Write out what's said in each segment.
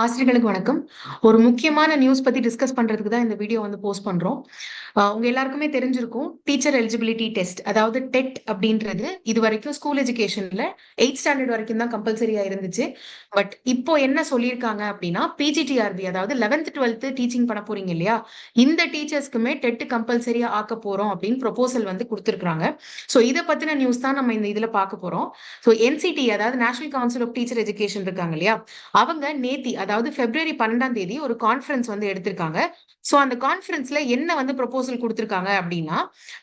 ஆசிரியர்களுக்கு வணக்கம். ஒரு முக்கியமான நியூஸ் பத்தி டிஸ்கஸ் பண்றதுக்கு தான் இந்த வீடியோ வந்து போஸ்ட் பண்றோம். உங்க எல்லாருக்குமே தெரிஞ்சிருக்கும் டீச்சர் எலிஜிபிலிட்டி டெஸ்ட் அதாவது டெட் அப்படின்றது இது வரைக்கும் ஸ்கூல் எஜுகேஷன்ல எயிட் ஸ்டாண்டர்ட் வரைக்கும் தான் கம்பல்சரியா இருந்துச்சு. பட் இப்போ என்ன சொல்லியிருக்காங்க அப்படின்னா பிஜிடிஆர்பி அதாவது லெவன்த் டுவெல்த் டீச்சிங் பண்ண போறீங்க இல்லையா? இந்த டீச்சர்ஸ்க்குமே டெட் கம்பல்சரியா ஆக்க போறோம் அப்படின்னு ப்ரொபோசல் வந்து கொடுத்துருக்காங்க ஸோ இதை பத்தின நியூஸ் தான் நம்ம இந்த இதுல பார்க்க போறோம். ஸோ என்சிடி அதாவது national council of teacher education இருக்காங்க இல்லையா? அவங்க நேத்தி அதாவது பிப்ரவரி பன்னெண்டாம் தேதி ஒரு கான்ஃபரன்ஸ் வந்து எடுத்திருக்காங்க. ஸோ அந்த கான்ஃபரன்ஸ்ல என்ன வந்து ப்ரொபோசல் கொடுத்துருக்காங்க அப்படின்னா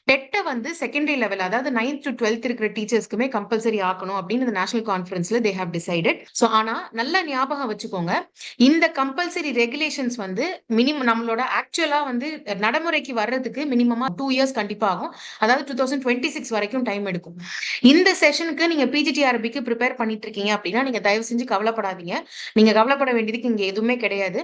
டெட்டை வந்து செகண்டரி லெவல் அதாவது நைன்த் டு டுவெல்த் இருக்கிற டீச்சர்ஸ்க்குமே கம்பல்சரி ஆக்கணும் அப்படின்னு இந்த நேஷனல் கான்ஃபரன்ஸ்ல தே ஹவ் டிசைடட் ஸோ ஆனா நல்லா ஞாபகம் வச்சுக்கோங்க. இந்த கம்பல்சரி ரெகுலேஷன்ஸ் வந்து மினிமம் நம்மளோட ஆக்சுவலா வந்து நடைமுறைக்கு வர்றதுக்கு மினிமமா டூ இயர்ஸ் கண்டிப்பா ஆகும். அதாவது டூ தௌசண்ட் டுவெண்ட்டி சிக்ஸ் வரைக்கும் டைம் எடுக்கும். இந்த செஷனுக்கு நீங்க பிஜிடிஆர்பிக்கு ப்ரிப்பேர் பண்ணிட்டு இருக்கீங்க அப்படின்னா நீங்க தயவு செஞ்சு கவலைப்படாதீங்க. நீங்க கவலைப்பட வேண்டியது வேண்டியதுக்கு இங்க எதுவுமே கிடையாது.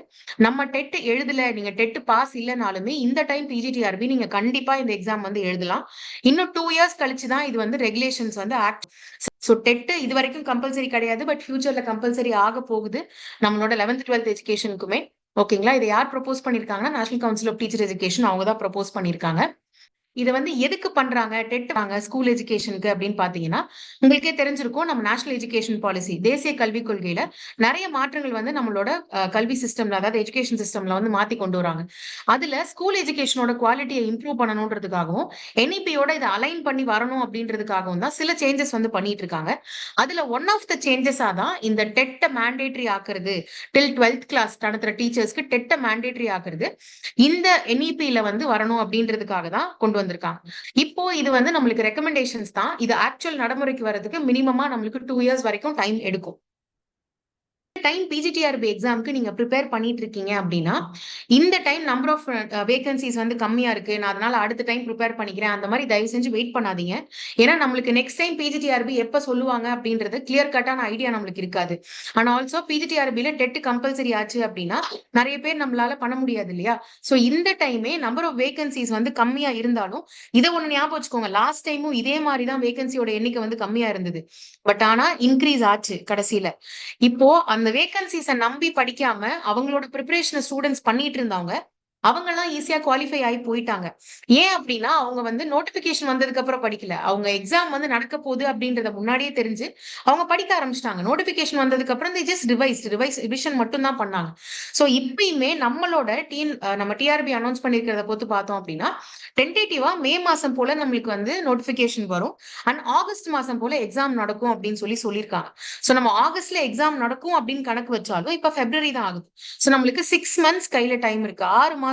நம்ம டெட் எழுதல நீங்க டெட் பாஸ் இல்லைனாலுமே இந்த டைம் பிஜிடிஆர்பி நீங்க கண்டிப்பா இந்த எக்ஸாம் வந்து எழுதலாம். இன்னும் டூ இயர்ஸ் கழிச்சு தான் இது வந்து ரெகுலேஷன்ஸ் வந்து ஆக்ட் ஸோ டெட் இது வரைக்கும் கம்பல்சரி கிடையாது பட் ஃபியூச்சர்ல கம்பல்சரி ஆக போகுது. நம்மளோட லெவன்த் டுவெல்த் எஜுகேஷனுக்குமே ஓகேங்களா இதை யார் propose பண்ணிருக்காங்கன்னா national council of teacher education அவங்க தான் ப்ரொபோஸ் பண்ணிருக்காங்க. இதை வந்து எதுக்கு பண்றாங்க? டெட் வாங்க ஸ்கூல் எஜுகேஷனுக்கு அப்படின்னு பாத்தீங்கன்னா உங்களுக்கே தெரிஞ்சிருக்கும் நம்ம நேஷனல் எஜுகேஷன் பாலிசி தேசிய கல்விக் கொள்கையில நிறைய மாற்றங்கள் வந்து நம்மளோட கல்வி சிஸ்டம்ல அதாவது எஜுகேஷன் சிஸ்டம்ல வந்து மாத்தி கொண்டு வராங்க. அதுல ஸ்கூல் எஜுகேஷனோட குவாலிட்டியை இம்ப்ரூவ் பண்ணணுன்றதுக்காகவும் என்இபியோட இதை அலைன் பண்ணி வரணும் அப்படின்றதுக்காகவும் தான் சில சேஞ்சஸ் வந்து பண்ணிட்டு இருக்காங்க. அதுல ஒன் ஆஃப் த சேஞ்சஸா தான் இந்த டெட்டை மேண்டேட்ரி ஆக்குறது. டில் டுவெல்த் கிளாஸ் நடத்துற டீச்சர்ஸ்க்கு டெட்டை மேண்டேட்ரி ஆக்குறது. இந்த என்இபியில வந்து வரணும் அப்படின்றதுக்காக தான் கொண்டு வந்திருக்காங்க. இப்போ இது வந்து நம்மளுக்கு ரெக்கமெண்டேஷன்ஸ் தான். இது ஆக்சுவல் நடைமுறைக்கு வர்றதுக்கு மினிமமா நம்மளுக்கு டூ இயர்ஸ் வரைக்கும் டைம் எடுக்கும். டைம் பிஜிடிஆர்பி எக்ஸாமுக்கு நீங்க ப்ரிப்பேர் பண்ணிட்டு இருக்கீங்க அப்படின்னா இந்த டைம் நம்பர் ஆஃப் வேகன்சிஸ் வந்து கம்மியா இருக்கு. நான் அதனால அடுத்த டைம் ப்ரிப்பேர் பண்ணிக்கிறேன். அந்த மாதிரி தயவு செஞ்சு வெயிட் பண்ணாதீங்க. ஏன்னா நம்மளுக்கு நெக்ஸ்ட் டைம் பிஜிடிஆர்பி எப்ப சொல்லுவாங்க அப்படின்றது கிளியர் கட்டான ஐடியா நம்மளுக்கு இருக்காது. ஆனா ஆல்சோ பிஜிடிஆர்பில டெட் கம்பல்சரி ஆச்சு அப்படின்னா நிறைய பேர் நம்மளால பண்ண முடியாது இல்லையா? சோ இந்த டைமே நம்பர் ஆஃப் வேகன்சிஸ் வந்து கம்மியா இருந்தாலும் இதை ஒண்ணு ஞாபகம் வச்சுக்கோங்க. லாஸ்ட் டைமும் இதே மாதிரி தான் வேகன்சியோட எண்ணிக்கை வந்து கம்மியா இருந்தது. பட் ஆனா இன்க்ரீஸ் ஆச்சு கடைசியில. இப்போ அந்த வேகன்சிஸை நம்பி படிக்காம அவங்களோட ப்ரிப்பரேஷனை ஸ்டூடெண்ட்ஸ் பண்ணிட்டு இருந்தாங்க அவங்க எல்லாம் ஈஸியா குவாலிஃபை ஆகி போயிட்டாங்க. ஏன் அப்படின்னா அவங்க வந்து நோட்டிபிகேஷன் வந்ததுக்கு அப்புறம் படிக்கல. அவங்க எக்ஸாம் வந்து நடக்க போகுது அப்படின்றத முன்னாடியே தெரிஞ்சு அவங்க படிக்க ஆரம்பிச்சிட்டாங்க. நோட்டிபிகேஷன் வந்ததுக்கு அப்புறம் ஜஸ்ட் ரிவைஸ் ரிவைஸ் ரிவிஷன் மட்டும் தான் பண்ணாங்க. ஸோ இப்பயுமே நம்மளோட டீன் நம்ம டிஆர்பி அனௌன்ஸ் பண்ணிருக்கிறத பொறுத்து பார்த்தோம் அப்படின்னா டென்டேட்டிவா மே மாசம் போல நம்மளுக்கு வந்து நோட்டிபிகேஷன் வரும். அண்ட் ஆகஸ்ட் மாசம் போல எக்ஸாம் நடக்கும் அப்படின்னு சொல்லி சொல்லியிருக்காங்க. ஸோ நம்ம ஆகஸ்ட்ல எக்ஸாம் நடக்கும் அப்படின்னு கணக்கு வச்சாலும் இப்ப பிப்ரவரி தான் ஆகுது. ஸோ நம்மளுக்கு சிக்ஸ் மந்த்ஸ் கையில டைம் இருக்கு. ஆறு மாசம்